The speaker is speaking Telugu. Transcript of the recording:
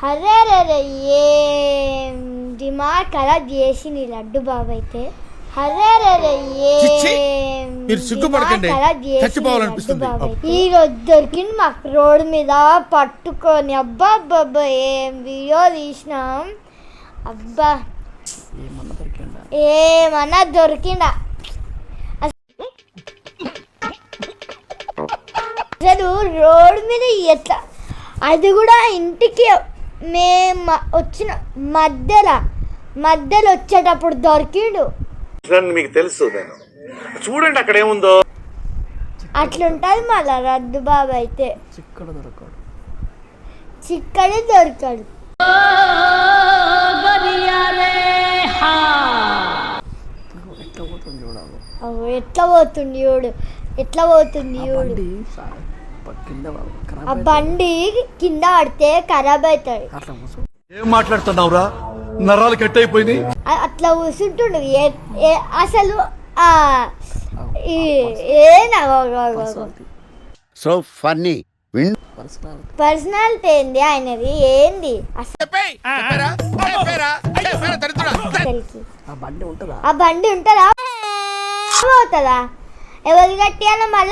అరే రే ఏం దిమాగ్ ఖరాబ్ చేసింది లడ్డు బాబు అయితే అరే రే! ఏం మీరు సిగ్గుపడకండి. చచ్చిపోవాలనిపిస్తుంది. లడ్డు బాబు అయితే. ఈ రోజు దొరికింది మాకు రోడ్డు మీద పట్టుకొని అబ్బా అబ్బా ఏం వీడియో తీసినాం అబ్బా ఏమన్నా దొరికిందా ఏమన్నా దొరికిందా అసలు రోడ్డు మీద ఎట్లా అది కూడా ఇంటికి మేము వచ్చిన మధ్యలో మధ్యలో వచ్చేటప్పుడు దొరికిండు మీకు తెలుసు నేను. చూడండి అక్కడ ఏముందో. అట్లుంటుంది మళ్ళా రద్దు బాబు అయితే. చిక్కడ దొరకడు. చిక్కడే దొరికాడు. ఎట్లా పోతుంది అవ్వ, ఎట్లా పోతుంది చూడు. ఎట్లా పోతుంది చూడు. బండి కింద ఖరాబ్ ఆ అయితే బండి కింద పడితే ఖరాబ్ అవుతాయి ఏం మాట్లాడుతున్నావురా? నరాలు కట్ అయిపోయినాయి. అ- అట్లా కూర్చుంటుండు. అసలు సో ఫన్నీ పర్సనాలిటీ. ఏంది ఆయనది? ఏంది? ఆ బండి ఉంటుందా? ఆ బండి ఉంటుందా? పోతుందా ఎవరు కట్టియాలో మళ్ళా